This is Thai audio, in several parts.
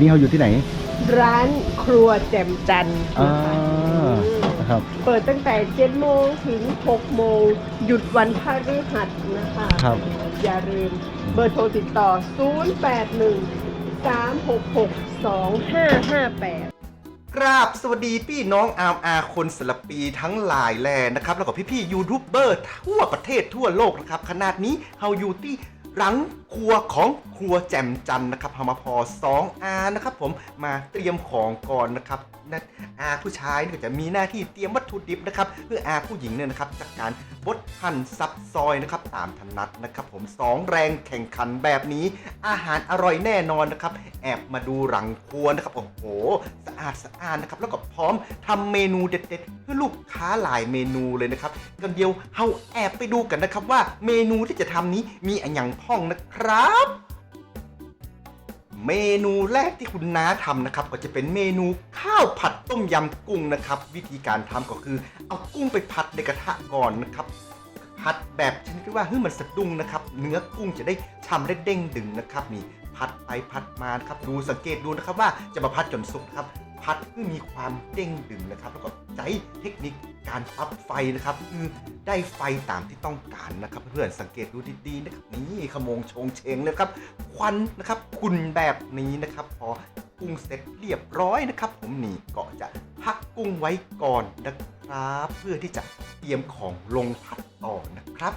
นี้เราอยู่ที่ไหนร้านครัวแจ่มจันทร์อ่านะคะนะครับ เปิดตั้งแต่7โมงถึง6โมง หยุดวันพฤหัสนะคะครับ อย่าลืมเบอร์โทรติดต่อ 081 366 2558กราบสวัสดีพี่น้องอามอาคนศิลปีทั้งหลายแลนะครับ แล้วก็พี่ๆยูทูบเบอร์ทั่วประเทศทั่วโลกนะครับ ขนาดนี้เฮาอยู่ที่หลัง ครัวของครัวแจ่มจันทร์นะครับเฮามาพอ2อานะครับผมมาเตรียมของก่อนนะครับนั่นอาผู้ชายเนี่ยก็จะมีหน้าที่เตรียมวัตถุดิบนะครับเพื่ออาผู้หญิงเนี่ยนะครับจากการบดหั่นซับซอยนะครับตามถนัดนะครับผมสองแรงแข่งขันแบบนี้ อาหารอร่อยแน่นอนนะครับแอบมาดูหลังครัวนะครับโอ้โหสะอาดสะอาดนะครับแล้วก็พร้อมทำเมนูเด็ดๆเพื่อลูกค้าหลายเมนูเลยนะครับกันเดียวเฮาแอบไปดูกันนะครับว่าเมนูที่จะทำนี้มีอันยังพ่องนะครับเมนูแรกที่คุณน้าทำนะครับ ก็จะเป็นเมนูข้าวผัดต้มยำกุ้งนะครับ วิธีการทำก็คือ เอากุ้งไปผัดในกระทะก่อนนะครับผัดแบบชนิดที่ว่าเฮ้ยมันสะดุ้งนะครับ เนื้อกุ้งจะได้ฉ่ำได้เด้งดึงนะครับนี่ผัดไปผัดมานะครับดูสังเกตดูนะครับว่าจะมาผัดจนสุกครับ ผัดเพื่อมีความเด้งดึงนะครับ แล้วก็ใช้เทคนิคการปรับไฟนะครับคือได้ไฟตามที่ต้องการนะครับ เพื่อนสังเกตดูดีๆนะครับนี่ขโมงชงเชงนะครับ ควันนะครับคุนแบบนี้นะครับ พอกุ้งเสร็จเรียบร้อยนะครับ ผมนี่ก็จะพักกุ้งไว้ก่อนนะครับ เพื่อที่จะเตรียมของลงผัดต่อนะครับ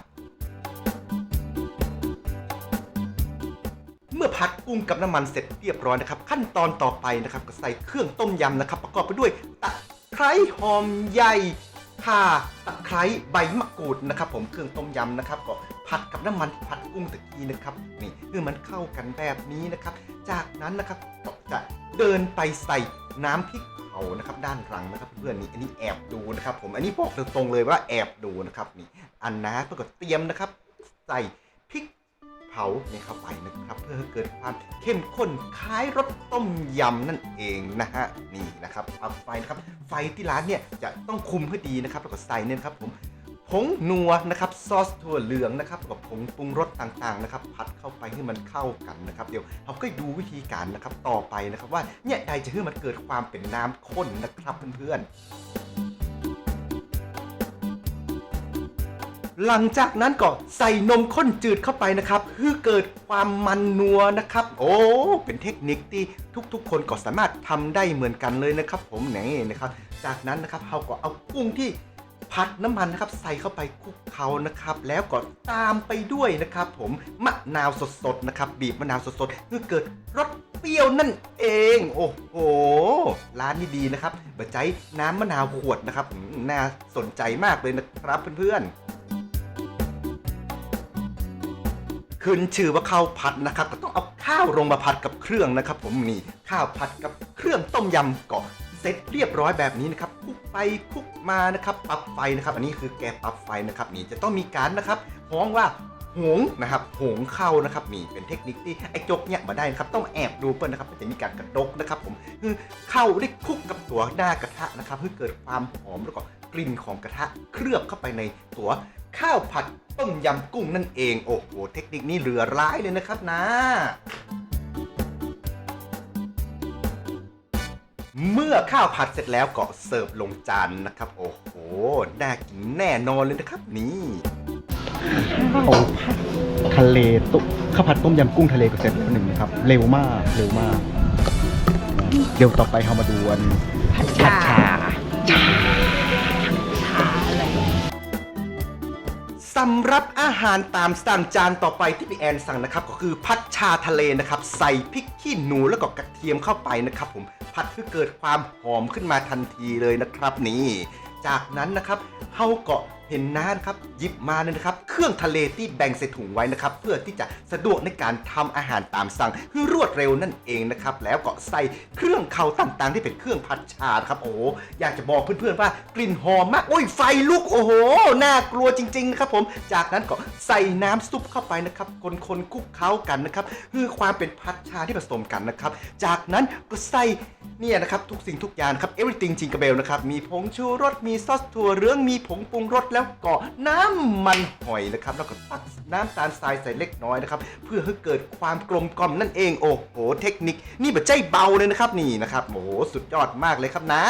ผัดกุ้งกับน้ำมันเสร็จเรียบร้อยนะครับ ขั้นตอนต่อไปนะครับก็ใส่เครื่องต้มยำนะครับ ประกอบไปด้วยตะไคร้หอมใหญ่ข่าตะไคร้ใบมะกรูดนะครับ ผมเครื่องต้มยำนะครับ ก็ผัดกับน้ำมันผัดกุ้งตะกี้นะครับนี่เพื่อมันเข้ากันแบบนี้นะครับ จากนั้นนะครับก็จะเดินไปใส่น้ำพริกเผานะครับด้านหลังนะครับ เพื่อนนี่อันนี้แอบดูนะครับ ผมอันนี้บอกตรงๆเลยว่าแอบดูนะครับนี่อันนะเพื่อก็เตรียมนะครับ ใส่ ผาเนี่ยเข้าไปนะครับเพื่อให้เกิดความเข้มข้นคล้ายรสต้มยำนั่นเองนะฮะนี่นะครับปรับไฟนะครับไฟที่ร้านเนี่ยจะต้องคุมให้ดีนะครับแล้วก็ใส่เนี่ยครับผมผงนัวนะครับซอสถั่วเหลืองนะครับกับผงปรุงรสต่างๆนะครับผัดเข้าไปให้มันเข้ากันนะครับเดี๋ยวเราก็ดูวิธีการนะครับต่อไปนะครับว่าเนี่ยใดจะให้มันเกิดความเป็นน้ำข้นนะครับเพื่อนๆ หลังจากนั้นก็ใส่นมข้นจืดเข้าไปนะครับเพื่อเกิดความมันนัวนะครับ โอ้เป็นเทคนิคที่ทุกๆ คนก็สามารถทำได้เหมือนกันเลยนะครับ ผมนี่นะครับ จากนั้นนะครับเราก็เอากุ้งที่ผัดน้ำมันนะครับใส่เข้าไปคลุกเคล้านะครับ แล้วก็ตามไปด้วยนะครับ ผมมะนาวสดๆนะครับ บีบมะนาวสดๆเพื่อเกิดรสเปรี้ยวนั่นเอง โอ้โหร้านนี้ดีนะครับบอร์ใจน้ำมะนาวขวดนะครับน่าสนใจมากเลยนะครับเพื่อนๆ ขึ้นชื่อว่าข้าวผัดนะครับ ก็ต้องเอาข้าวลงมาผัดกับเครื่องนะครับ ผมนี่ข้าวผัดกับเครื่องต้มยำก่อนเสร็จเรียบร้อยแบบนี้นะครับคุกไปคุกมานะครับปรับไฟนะครับ อันนี้คือแกปรับไฟนะครับนี่จะต้องมีการนะครับฮ้องว่าหงนะครับหงเข้านะครับนี่เป็นเทคนิคที่ไอ้จกเนี่ยมาได้นะครับต้องแอบดูเปิ้ลนะครับมันจะมีการกระดกนะครับ ผมคือเข้าได้คุกกับตัวหน้ากระทะนะครับเพื่อเกิดความหอมแล้วก็กลิ่นของกระทะเคลือบเข้าไปในตัว ข้าวผัดต้มยำกุ้งนั่นเอง โอ้โห เทคนิคนี้เหลือร้ายเลยนะครับนะ เมื่อข้าวผัดเสร็จแล้วก็เสิร์ฟลงจานนะครับ โอ้โห น่ากินแน่นอนเลยนะครับนี่ข้าวผัดทะเลตุข้าวผัดต้มยำกุ้งทะเลก็เสร็จแล้วหนึ่งนะครับ เร็วมากเร็วมาก เดี๋ยวต่อไปเรามาดูอันผัดผัดชาชา สำหรับอาหารตามสั่งจานต่อไปที่พี่แอนสั่งนะครับ ก็คือผัดชาทะเลนะครับ ใส่พริกขี้หนูแล้วก็กระเทียมเข้าไปนะครับ ผมผัดเพื่อเกิดความหอมขึ้นมาทันทีเลยนะครับ นี่ จากนั้นนะครับเฮาก็ เห็นน้านะครับหยิบมาเลยนะครับ เครื่องทะเลที่แบ่งใส่ถุงไว้นะครับ เพื่อที่จะสะดวกในการทำอาหารตามสั่งให้รวดเร็วนั่นเองนะครับ แล้วก็ใส่เครื่องเคาต่างๆ ที่เป็นเครื่องผัดชาครับโอ้อยากจะบอกเพื่อนๆว่ากลิ่นหอมมากโอ้ยไฟลุกโอ้โหน่ากลัวจริงๆนะครับผมจากนั้นก็ใส่น้ำซุปเข้าไปนะครับคนๆคุกเคล้ากันนะครับคือความเป็นผัดชาที่ผสมกันนะครับ จากนั้นก็ใส่เนี่ยนะครับทุกสิ่งทุกอย่างครับ everything จิงกระเบลนะครับมีผงชูรสมีซอสถั่วเหลืองมีผงปรุงรสแล้วก็น้ำมันหอยนะครับ แล้วก็ตักน้ำตาลทรายใส่เล็กน้อยนะครับ เพื่อให้เกิดความกลมกล่อมนั่นเองโอ้โห เทคนิค นี่แบบใจเบาเลยนะครับนี่นะครับโอ้โหสุดยอดมากเลยครับนะ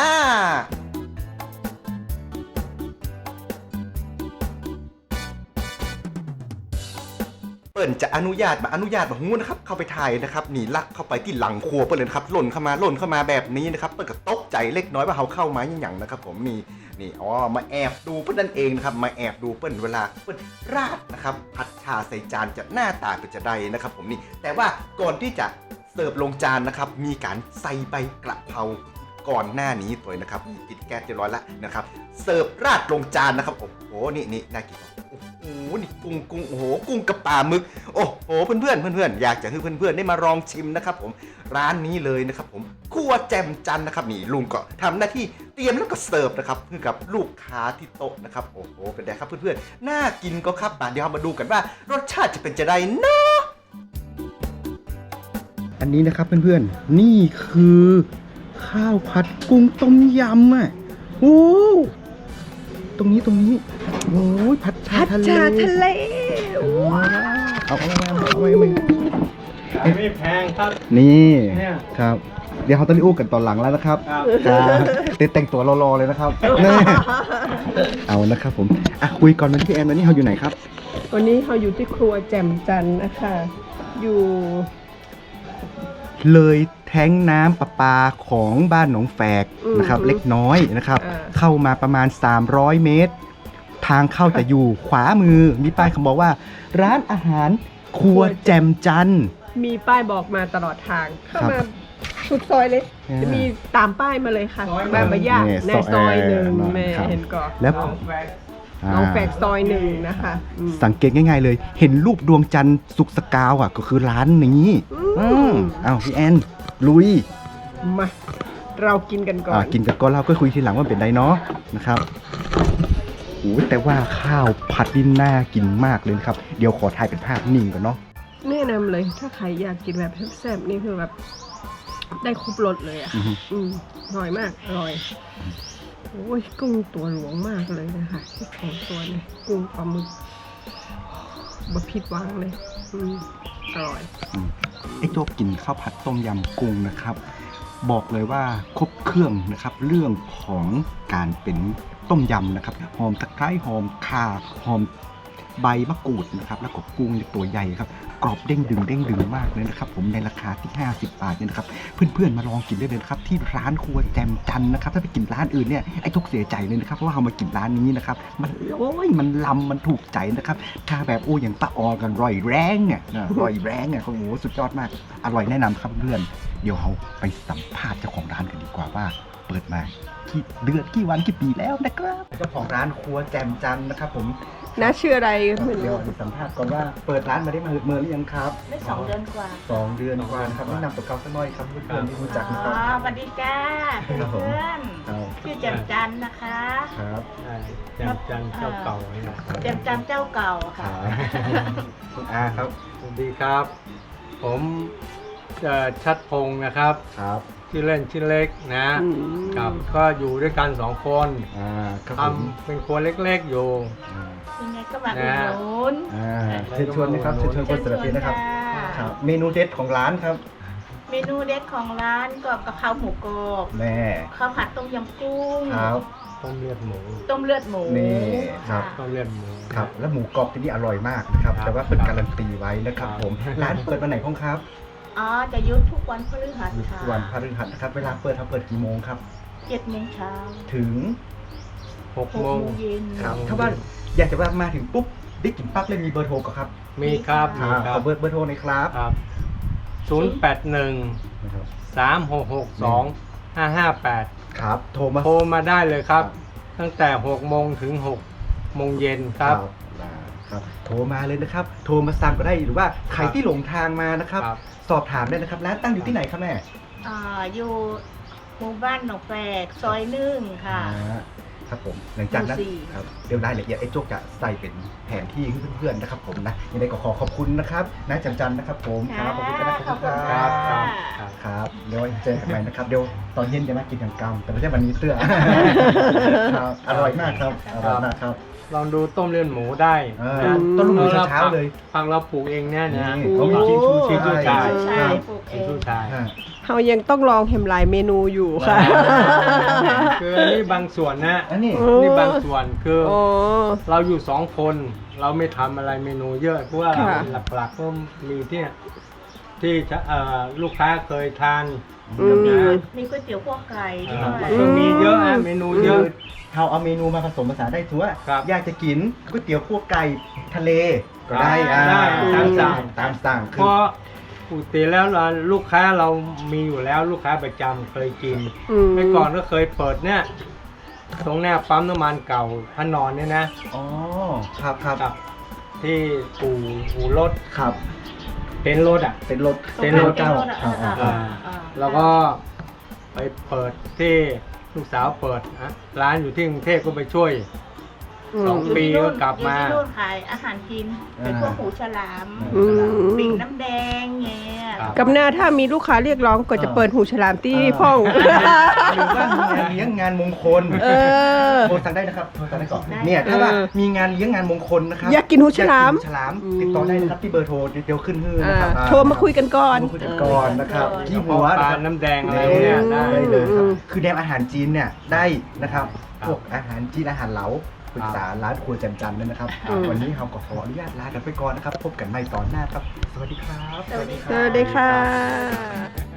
ปิ้นจะอนุญาตมาอนุญาตมาหูนะครับเข้าไปถ่ายนะครับหนีลักเข้าไปที่หลังครัวเปิ้นเลยนะครับหล่นเข้ามาหล่นเข้ามาแบบนี้นะครับเปิ้นก็ตกใจเล็กน้อยว่าเขาเข้ามาอย่างหยังนะครับ ผมนี่นี่อ๋อมาแอบดูเปิ้นนั่นเองนะครับมาแอบดูเปิ้นเวลาเปิ้นราดนะครับผัดชาใส่จานจะหน้าตาเป็นจะใดนะครับ ผมนี่แต่ว่าก่อนที่จะเสิร์ฟลงจานนะครับมีการใส่ใบกระเพราก่อนหน้านี้ตัวนะครับนี่ปิดแก๊สเรียบร้อยแล้วนะครับเสิร์ฟราดลงจานนะครับโอ้โหนี่นี่น่ากิน หนี่กุ้งกุ้งโอ้โหกุ้งกับปลามึก โอ้โหเพื่อนเพื่อนเพื่อนๆอยากจะให้เพื่อนเพื่อนๆได้มาลองชิมนะครับผมร้านนี้เลยนะครับผมครัวแจ่มจันนะครับนี่ลุงก็ทำหน้าที่เตรียมแล้วก็เสิร์ฟนะครับเพื่อกับลูกค้าที่โต๊ะนะครับโอ้โหเป็นไงครับเพื่อนเพื่อนๆน่ากินก็ครับมาเดี๋ยวเรามาดูกันว่ารสชาติจะเป็นจะไดเนาะอันนี้นะครับเพื่อนๆนี่คือข้าวผัดกุ้งต้มยำอะโอ้ตรงนี้ตรงนี้ โอ้ยผัดชาพัชทะเล ชาทะเลว้าวเอาเอาเอาเอาเอาเอาขายไม่แพงครับ นี่เนี่ย ครับ เดี๋ยวเขาต้องรีบอู้กันตอนหลังแล้วนะครับครับครับเต้นแต่งตัวรอๆเลยนะครับแน่เอานะครับผมอะคุยก่อนวันที่พี่แอนวันนี้เขาอยู่ไหนครับ วันนี้เราอยู่ที่ครัวแจ่มจันทร์นะคะ อยู่เลยแท้งน้ำประปาของบ้านหนองแฝกนะครับ เล็กน้อยนะครับ เข้ามาประมาณ 300 เมตร ทางเข้าจะอยู่ขวามือ มีป้ายคำบอกว่า ร้านอาหารครัวแจ่มจันทร์ มีป้ายบอกมาตลอดทาง เข้าครับมาสุดซอยเลย อ่าจะมีตามป้ายมาเลยค่ะซอยมาบะยากนี่ในซอยซอยหนึ่งเออแม่ครับเห็นก่อนแล้ว น้องแฟกน้องแฝกอ่าซอยหนึ่งนะคะอืมสังเกตง่ายๆเลย เห็นรูปดวงจันทร์สุกสกาวอะก็คือร้านนี้อือืมมอ้าวพี่แอนลุยมาเรากินกันก่ออ่านกินกันก็เล่าก็คุยทีหลังว่าเป็นไดเนาะนะครับโอ้ย แต่ว่าข้าวผัดดินน่ากินมากเลยนะครับ เดี๋ยวขอถ่ายเป็นภาพนิ่งก่อนเนาะแนะนำเลยถ้าใครอยากกินแบบแซ่บๆนี่คือแบบได้ครบรสเลยอะอือฮึอืมอร่อยมาก อร่อย โอ้ย กุ้งตัวหลวงมากเลยนะคะที่ของตัวเนี่ยกุ้งปลาหมึกบะผิดหวังเลย อืมอร่อย ไอ้ตัวกินข้าวผัดต้มยำกุ้งนะครับ บอกเลยว่าครบเครื่องนะครับ เรื่องของการเป็นต้มยำนะครับหอมตะไคร้หอมข่าหอม ใบมะกรูดนะครับแล้วก็กุ้งตัวใหญ่ครับกรอบเด้งดึงเด้งดึงมากเลยนะครับ ผมในราคาที่ 50 บาทเนี่ยนะครับเพื่อนๆมาลองกินได้เลยครับที่ร้านครัวแจมจันนะครับ ถ้าไปกินร้านอื่นเนี่ยไอ้ทุกเสียใจเลยนะครับเพราะว่าเรามากินร้านนี้นะครับมันโอ้ยมันลำมันถูกใจนะครับถ้าแบบโอ้อย่างป้าออกันร่อยแรงอะร่อยแรงอะโอ้โหสุดยอดมาก อร่อยแนะนำครับเพื่อนเดี๋ยวเราไปสัมภาษณ์เจ้าของร้านกันดีกว่าว่าเปิดมากี่เดือนกี่วันกี่ปีแล้วนะครับเจ้าของร้านครัวแจมจันนะครับ ผม น่าชื่ออะไรเดี๋ยวสัมภาษณ์ก่อนว่าเปิดร้านมาได้มาเมื่อหรือยังครับได้สองเดือนกว่าสองเดือนกว่านะครับแนะนำตัวเขาสักหน่อยครับเพื่อนๆที่รู้จักนะคอ๋รัอบสวัสดีจ้าครับผมเพื่อนครับชื่อแจ่มจันทร์นะคะครับใช่แจมจันทร์เจ้าเก่านี่นะแจ่มจันทร์เจ้าเก่าคค่ะรับคุณอาครับ สวัสดีครับ ผมเอ่อชัดพงศ์นะครับ ครับ ชื่อเล่นชื่อเล็กนะอืม ครับก็อยู่ด้วยกันสองคนอ่าครับทผมำเป็นครัวเล็กๆอยู่ อ่ายังไงก็มาอุดหนุนอ่าเชิญชวนนะครับเชิญชวนคนสารพีนะครับค่ะครับ เมนูเด็ดของร้านครับเมนูเด็ดของร้านก็กะเพราหมูกรอบแม่ข้าวผัดต้มยำกุ้ง ครับ ต้มเลือดหมูต้มเลือดหมูนี่ครับะต้มเลือดหมูครับ แล้วหมูกรอบที่นี่อร่อยมากนะครับครับแต่ว่าเป็นการันตีไว้นะครับครับ ผม ร้านเปิดวันไหนพ้องครับ อ๋อจะหยุดทุกวันพฤหัสหยุดค่ะวันพฤหัสนะครับ เวลาเปิดทำเปิดกี่โมงครับ เจ็ดโมงเช้าถึง หกหกโมโมง งเย็น ครับอืมถ้าว่าอยากจะว่ามาถึงปุ๊บได้กินปั๊บเลยมีเบอร์โทรก็ครับมีครับอ่ามีคขรัอบเบอร์เบอร์โทรหน่อยครับครับศูนย์แปดหนึ่งนะครับสามหกหกสองห้าห้าแปดครับโทรมา โทรมาได้เลยครับครับตั้งแต่6โมงถึง6โมงเย็นครับอ่า ครับ โทรมาเลยนะครับ โทรมาสั่งก็ได้หรือว่าใครที่หลงทางมานะครับ ครับ สอบถามได้นะครับร้านตั้งอยู่ที่ไหนครับแม่อ่าอยู่หมู่บ้านหนองแฝกซอยหนึ่งค่ะ อ่าครับผมหลังจากนั้นดูสิครับเดี๋ยวรายละเอียดไอ้โจ๊กจะใส่เป็นแผนที่ให้เพื่อนๆนะครับ ผมนะยังไงก็ขอขอบคุณนะครับนะจันจันนะครับ ผมครับขอบคุณนะขอบคุณคครัรับบ ครับครับ ครับเดี๋ยวไว้เจอกันใหม่นะครับเดี๋ยวตอนเย็นจะมากินกันกำแต่ไม่ใช่วันนี้เสื้อ ครับอร่อยมากครับอร่อยมากครับ ลองดูต้มเลือดหมูได้เออต้นลูกหมูเช้าๆเลยฟังเราปลูกเองเนี่ยนะนี่เขามีชิ้นชูชิ้นชูชาชายยใช่ปลูกเอเป็นง ผู้ชาย อ่าเรายังต้องลองเห็มหลายเมนูอยู่ค่ะ คืออันนี่บางส่วนนะอันนี้โอ้นี่บางส่วนคืออ๋อ เราอยู่สองคนเราไม่ทำอะไรเมนูเยอะเพราะว่าค่ะ หลักๆก็มีที่ที่จะเอ่อลูกค้าเคยทานอืม มีก๋วยเตี๋ยวพวกไก่เอ่ด้อวย มันก็มีเยอะอะเมนูเยอะ เราเอาเมนูมาผสมผสานได้ถือว่าครับอยากจะกินก๋วยเตี๋ยวพวกไก่ทะเลก็ได้ได้อ่าได้ตามสั่งตามสั่งเพคือราะปกติแล้วเราลูกค้าเรามีอยู่แล้วลูกค้าประจำเคยกินอืม เมื่อก่อนก็เคยเปิดเนี่ยตรงหน้าปั๊มน้ำมันเก่าพระนอนเนี่ยนะอ๋อครับครับกับที่อู่อู่รถครับ เต็นท์รถอะ เป็นรถ เป็นรถ เก้าอะอ่าอ่าอ่าอ่า แล้วก็ไปเปิดที่ ลูกสาวเปิดอะร้านอยู่ที่กรุงเทพก็ไปช่วย สองอยู่ปีที่นู่นก็กลับมาอยู่ที่นู่นขายอาหารกินเป็นพวกหูฉลามอืมปิ่งน้ำแดงเงี้ยครับ กับหน้าถ้ามีลูกค้าเรียกร้องก็จะเปิดหูฉลามที่พ่อง หรือว่างานเลี้ยงงานมงคลเออ โทรสั่งได้นะครับโทรสั่งได้ก่อนได้เนี่ยถ้าว่าเออมีงานเลี้ยงงานมงคลนะครับอยากกินหูฉลาม อยกกินหูฉลามอืมติดต่อได้นะครับที่เบอร์โทรเดี๋ยวขึ้นให้อ่านะครับอ่โทรมาคุยกันก่อนโทรมาคุยกันก่อนนะครับเออที่หัวปนะลาครับ น้ำแดงอะไรพวกเนี่ยได้ ได้เลยครับอืมคือแนวอาหารจีนเนี่ยได้นะครับครับพวกอาหารจีนอาหารเหลา ปรึกษาร้านครัวจันจันด้วยนะครับ อืม วันนี้เราก็ขออนุญาตลากันไปก่อนนะครับ พบกันใหม่ตอนหน้าครับ สวัสดีครับ สวัสดีสวัสดีค่ะ